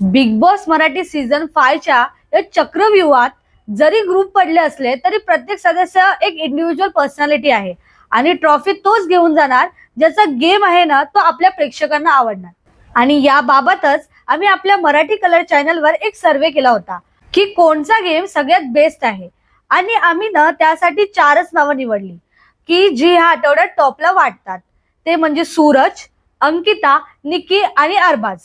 Big Boss Marathi season फायच्या या चक्रव्यूहात जरी ग्रुप पडले असले तरी प्रत्येक सदस्य एक इंडिव्हिज्युअल पर्सनॅलिटी आहे. आणि ट्रॉफी तोच घेऊन जाणार ज्याचा गेम आहे ना तो आपल्या प्रेक्षकांना आवडणार. आणि याबाबतच आम्ही आपल्या मराठी कलर चॅनलवर एक सर्वे केला होता की कोणचा गेम सगळ्यात बेस्ट आहे. आणि आम्ही ना त्यासाठी चारच नावं निवडली की जी ह्या आठवड्यात टॉपला वाटतात. ते म्हणजे सूरज अंकिता निकी आणि अरबाज.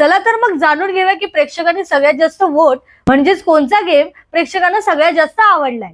चला तर मग जाणून घेऊया की प्रेक्षकांनी सगळ्यात जास्त वोट म्हणजेच कोणता गेम प्रेक्षकांना सगळ्यात जास्त आवडलाय.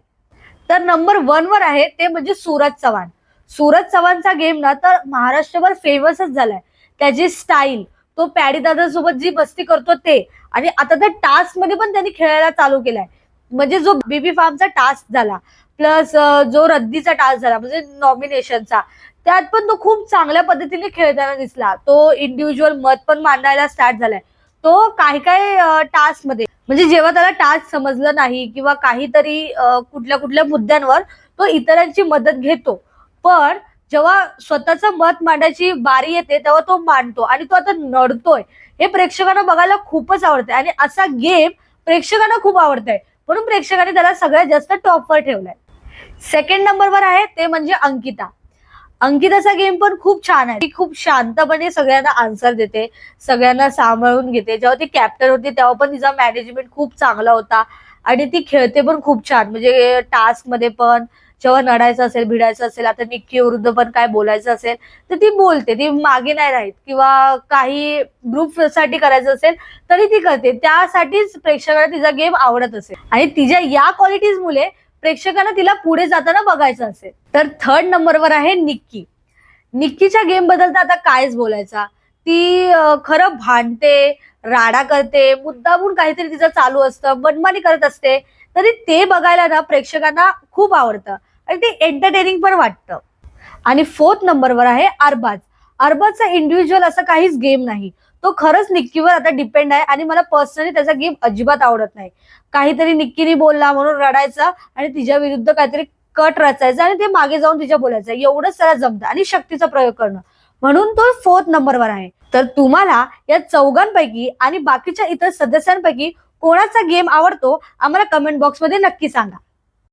तर नंबर वन वर आहे ते म्हणजे सूरज चव्हाण. सूरज चव्हाणचा गेम ना तर महाराष्ट्रभर फेमसच झालाय. त्याची स्टाईल तो पॅडी दादासोबत जी मस्ती करतो ते आणि आता त्या टास्कमध्ये पण त्यांनी खेळायला चालू केलाय. म्हणजे जो बीबी फार्मचा टास्क झाला प्लस जो रद्दीचा टास्क झाला म्हणजे नॉमिनेशनचा त्यात पण तो खूप चांगल्या पद्धतीने खेळताना दिसला. तो इंडिव्हिज्युअल मत पण मांडायला स्टार्ट झालाय. तो काही काही टास्कमध्ये म्हणजे जेव्हा त्याला टास्क समजलं नाही किंवा काहीतरी कुठल्या कुठल्या मुद्द्यांवर तो इतरांची मदत घेतो. पण जेव्हा स्वतःचं मत मांडायची बारी येते तेव्हा तो मांडतो आणि तो आता नडतोय. हे प्रेक्षकांना बघायला खूपच आवडतंय आणि असा गेम प्रेक्षकांना खूप आवडतंय. म्हणून प्रेक्षकांनी त्याला सगळ्यात जास्त टॉपवर ठेवलाय. सेकंड नंबरवर आहे ते म्हणजे अंकिता. अंकिताचा गेम पण खूप छान आहे. ती खूप शांतपणे सगळ्यांना आन्सर देते सगळ्यांना सांभाळून घेते. जेव्हा ती कॅप्टन होती तेव्हा पण तिचा मॅनेजमेंट खूप चांगला होता. आणि ती खेळते पण खूप छान. म्हणजे टास्कमध्ये पण जेव्हा नडायचं असेल भिडायचं असेल आता निक्की विरुद्ध पण काय बोलायचं असेल तर ती बोलते. ती मागे नाही राहीत किंवा काही ग्रुपसाठी करायचं असेल तरी ती करते. त्यासाठीच प्रेक्षकांना तिचा गेम आवडत असेल. आणि तिच्या या क्वालिटीज मुले प्रेक्षकांना तिला पुढे जाताना बघायचं असेल. तर थर्ड नंबरवर आहे निक्की. निक्कीच्या गेमबद्दल तर आता कायच बोलायचा? ती खरं भांडते राडा करते मुद्दामून काहीतरी तिचं चालू असतं मनमानी करत असते. तरी ते बघायला ना प्रेक्षकांना खूप आवडतं. आणि ते एंटरटेनिंग पण वाटतं. आणि फोर्थ नंबरवर आहे अरबाज. अरबाजचा इंडिव्हिज्युअल असा काहीच गेम नाही. तो खरंच निक्कीवर आता डिपेंड आहे आणि मला पर्सनली त्याचा गेम अजिबात आवडत नाही. काहीतरी निक्कीने बोलला म्हणून रडायचा आणि तिच्या विरुद्ध काहीतरी कट रचायचा आणि ते मागे जाऊन तिच्या बोलायचं. एवढंच त्याला जमतं आणि शक्तीचा प्रयोग करणं. म्हणून तो फोर्थ नंबरवर आहे. तर तुम्हाला या चौघांपैकी आणि बाकीच्या इतर सदस्यांपैकी कोणाचा गेम आवडतो? आम्हाला कमेंट बॉक्समध्ये नक्की सांगा.